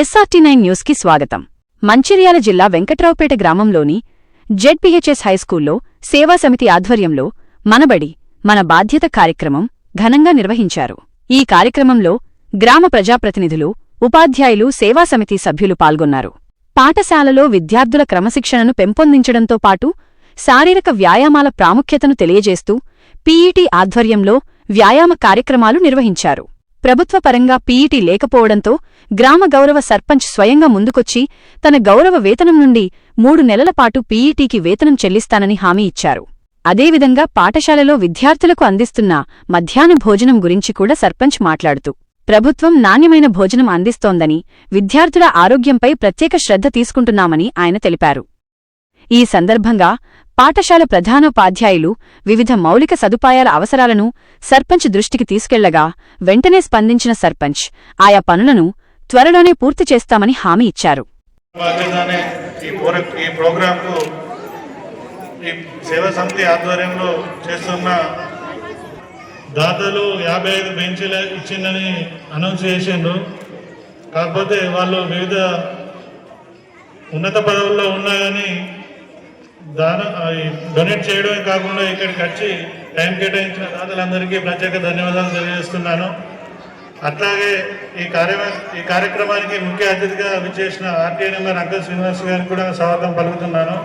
SRT nine న్యూస్కి స్వాగతం. మంచిర్యాల జిల్లా వెంకట్రావుపేట గ్రామంలోని జెడ్పీహెచ్ఎస్ హైస్కూల్లో సేవా సమితి ఆధ్వర్యంలో మనబడి మన బాధ్యత కార్యక్రమం ఘనంగా నిర్వహించారు. ఈ కార్యక్రమంలో గ్రామ ప్రజాప్రతినిధులు ఉపాధ్యాయులు సేవా సమితి సభ్యులు పాల్గొన్నారు. పాఠశాలలో విద్యార్థుల క్రమశిక్షణను పెంపొందించడంతో పాటు శారీరక వ్యాయామాల ప్రాముఖ్యతను తెలియజేస్తూ పీఈటీ ఆధ్వర్యంలో వ్యాయామ కార్యక్రమాలు నిర్వహించారు. ప్రభుత్వ పరంగా పీఈటీ లేకపోవడంతో గ్రామ గౌరవ సర్పంచ్ స్వయంగా ముందుకొచ్చి తన గౌరవ వేతనం నుండి మూడు నెలల పాటు పీఈటీకి వేతనం చెల్లిస్తానని హామీ ఇచ్చారు. అదేవిధంగా పాఠశాలలో విద్యార్థులకు అందిస్తున్న మధ్యాహ్న భోజనం గురించి కూడా సర్పంచ్ మాట్లాడుతూ ప్రభుత్వం నాణ్యమైన భోజనం అందిస్తోందని విద్యార్థుల ఆరోగ్యంపై ప్రత్యేక శ్రద్ధ తీసుకుంటున్నామని ఆయన తెలిపారు. ఈ సందర్భంగా పాఠశాల ప్రధానోపాధ్యాయులు వివిధ మౌలిక సదుపాయాల అవసరాలను సర్పంచ్ దృష్టికి తీసుకెళ్ళగా వెంటనే స్పందించిన సర్పంచ్ ఆయా పనులను త్వరలోనే పూర్తి చేస్తామని హామీ ఇచ్చారు. దాతలు యాభై ఐదు బెంచీలు ఇచ్చిందని అనౌన్స్ చేసిండ్రు. కాకపోతే వాళ్ళు వివిధ ఉన్నత పదవుల్లో ఉన్నా కానీ దాన డొనేట్ చేయడమే కాకుండా ఇక్కడికి వచ్చి టైం కేటాయించిన దాతలందరికీ ప్రత్యేక ధన్యవాదాలు తెలియజేస్తున్నాను. అట్లాగే ఈ కార్య ఈ కార్యక్రమానికి ముఖ్య అతిథిగా విచ్చేసిన ఆర్టీఐ నెంబర్ అంకల్ శ్రీనివాస్ గారికి కూడా స్వాగతం పలుకుతున్నాను.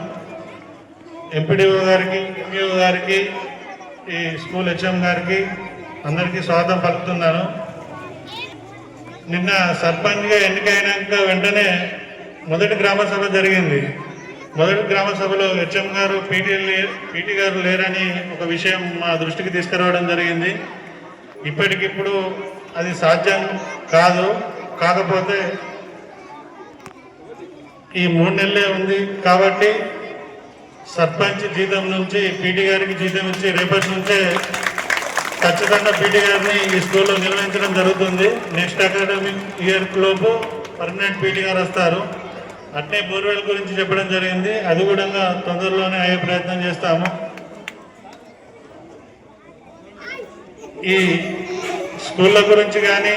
ఎంపీడీఓ గారికి ఎంఈఓ గారికి ఈ స్కూల్ హెచ్ఎం గారికి అందరికీ స్వాగతం పలుకుతున్నాను. నిన్న సర్పంచ్గా ఎన్నికైనాక వెంటనే మొదటి గ్రామ సభ జరిగింది. మొదటి గ్రామ సభలో హెచ్ఎం గారు పీటీ పీటీ గారు లేరని ఒక విషయం మా దృష్టికి తీసుకురావడం జరిగింది. ఇప్పటికిప్పుడు అది సాధ్యం కాదు. కాకపోతే ఈ మూడు నెలలే ఉంది కాబట్టి సర్పంచ్ జీతం నుంచి పీటీ గారికి జీతం ఇచ్చి రేపటి నుంచే ఖచ్చితంగా పీటీ గారిని ఈ స్కూల్లో నిర్వహించడం జరుగుతుంది. నెక్స్ట్ అకాడమిక్ ఇయర్ లోపు పర్మనెంట్ పీటీ గారు వస్తారు. అట్నే బోర్వెల్ గురించి చెప్పడం జరిగింది. అది కూడా తొందరలోనే అయ్యే ప్రయత్నం చేస్తాము. ఈ స్కూళ్ళ గురించి కానీ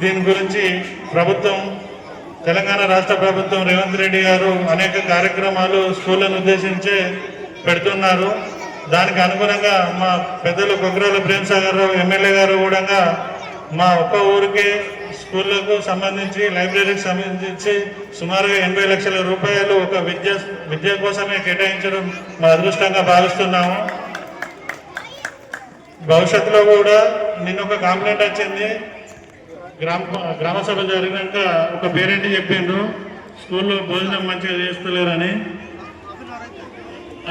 దీని గురించి ప్రభుత్వం తెలంగాణ రాష్ట్ర ప్రభుత్వం రేవంత్ రెడ్డి గారు అనేక కార్యక్రమాలు స్కూళ్ళను ఉద్దేశించే పెడుతున్నారు. దానికి అనుగుణంగా మా పెద్దలు కొగ్రాల ప్రేమసాగర్ రావు ఎమ్మెల్యే గారు కూడా మా ఒక్క ఊరికే స్కూళ్ళకు సంబంధించి లైబ్రరీకి సంబంధించి సుమారుగా ఎనభై లక్షల రూపాయలు ఒక విద్య విద్య కోసమే కేటాయించడం మా అదృష్టంగా భావిస్తున్నాము. భవిష్యత్తులో కూడా నిన్న ఒక కంప్లైంట్ వచ్చింది. గ్రామ గ్రామ సభ జరిగినాక ఒక పేరెంట్ చెప్పిండ్రు స్కూల్లో భోజనం మంచిగా చేస్తలేరని.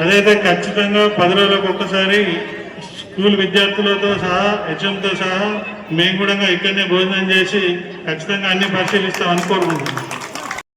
అదైతే ఖచ్చితంగా పది రోజులకు ఒక్కసారి స్కూల్ విద్యార్థులతో సహా హెచ్ఎంతో సహా మేము కూడా ఇక్కడనే భోజనం చేసి ఖచ్చితంగా అన్ని పరిశీలిస్తాం అనుకోరుకుంటున్నాం